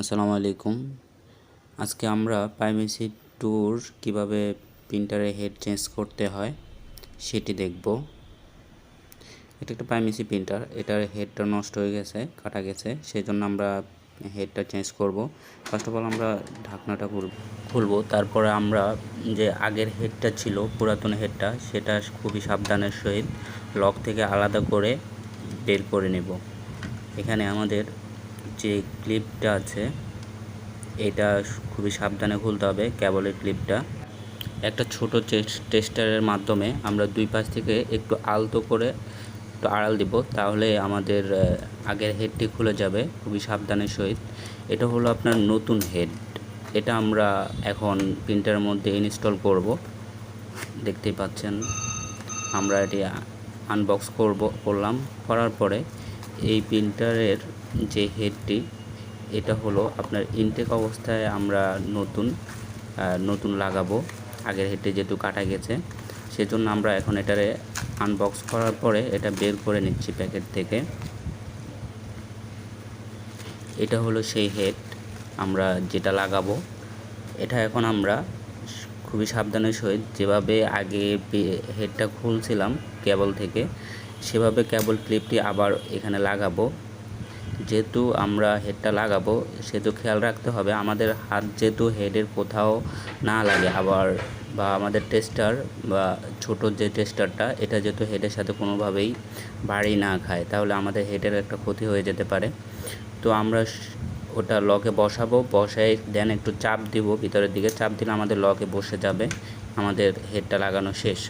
আসসালামু আলাইকুম। আজকে আমরা প্রাইমেসি ট্যুর কীভাবে প্রিন্টারে হেড চেঞ্জ করতে হয় সেটি দেখব। এটা একটা প্রাইমেসি প্রিন্টার, এটার হেডটা নষ্ট হয়ে গেছে, কাটা গেছে সেই জন্য আমরা হেডটা চেঞ্জ করব। ফার্স্ট অফ অল আমরা ঢাকনাটা খুলব, তারপরে আমরা যে আগের হেডটা ছিল, পুরাতন হেডটা, সেটা খুবই সাবধানের সহিত লক থেকে আলাদা করে বের করে নেব। এখানে আমাদের যে ক্লিপটা আছে, এটা খুবই সাবধানে খুলতে হবে কেবলের ক্লিপটা। একটা ছোট টেস্টারের মাধ্যমে আমরা দুই পাশ থেকে একটু আলতো করে একটু আড়াল দিব, তাহলে আমাদের আগের হেডটি খুলে যাবে খুবই সাবধানের সহিত। এটা হলো আপনার নতুন হেড। এটা আমরা এখন প্রিন্টারের মধ্যে ইনস্টল করব। দেখতেই পাচ্ছেন, আমরা এটি আনবক্স করব, করলাম, করার পরে এই প্রিন্টারের যে হেডটি, এটা হলো আপনার ইনটেক অবস্থায় আমরা নতুন নতুন লাগাবো। আগের হেডটি যেহেতু কাটা গেছে, সেজন্য আমরা এখন এটারে আনবক্স করার পরে এটা বের করে নিচ্ছি প্যাকেট থেকে। এটা হলো সেই হেড, আমরা যেটা লাগাবো। এটা এখন আমরা খুবই সাবধানের সহিত যেভাবে আগে হেডটা খুলছিলাম কেবল থেকে সেভাবে কেবল ক্লিপটি আবার এখানে লাগাবো। যেহেতু আমরা হেডটা লাগাবো, সেহেতু খেয়াল রাখতে হবে আমাদের হাত যেহেতু হেডের কোথাও না লাগে আবার বা আমাদের টেস্টার বা ছোট যে টেস্টারটা এটা যেহেতু হেডের সাথে কোনোভাবেই বাড়ি না খায়, তাহলে আমাদের হেডের একটা ক্ষতি হয়ে যেতে পারে। তো আমরা ওটা লকে বসাবো বসাই দেন একটু চাপ দিব, ভিতরের দিকে চাপ দিলে আমাদের লকে বসে যাবে, আমাদের হেডটা লাগানো শেষ।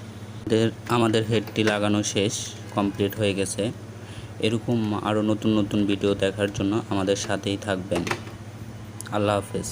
আমাদের হেডটি লাগানো শেষ। কমপ্লিট হয়ে গেছে। এরকম আরও নতুন নতুন ভিডিও দেখার জন্য আমাদের সাথেই থাকবেন। আল্লাহ হাফেজ।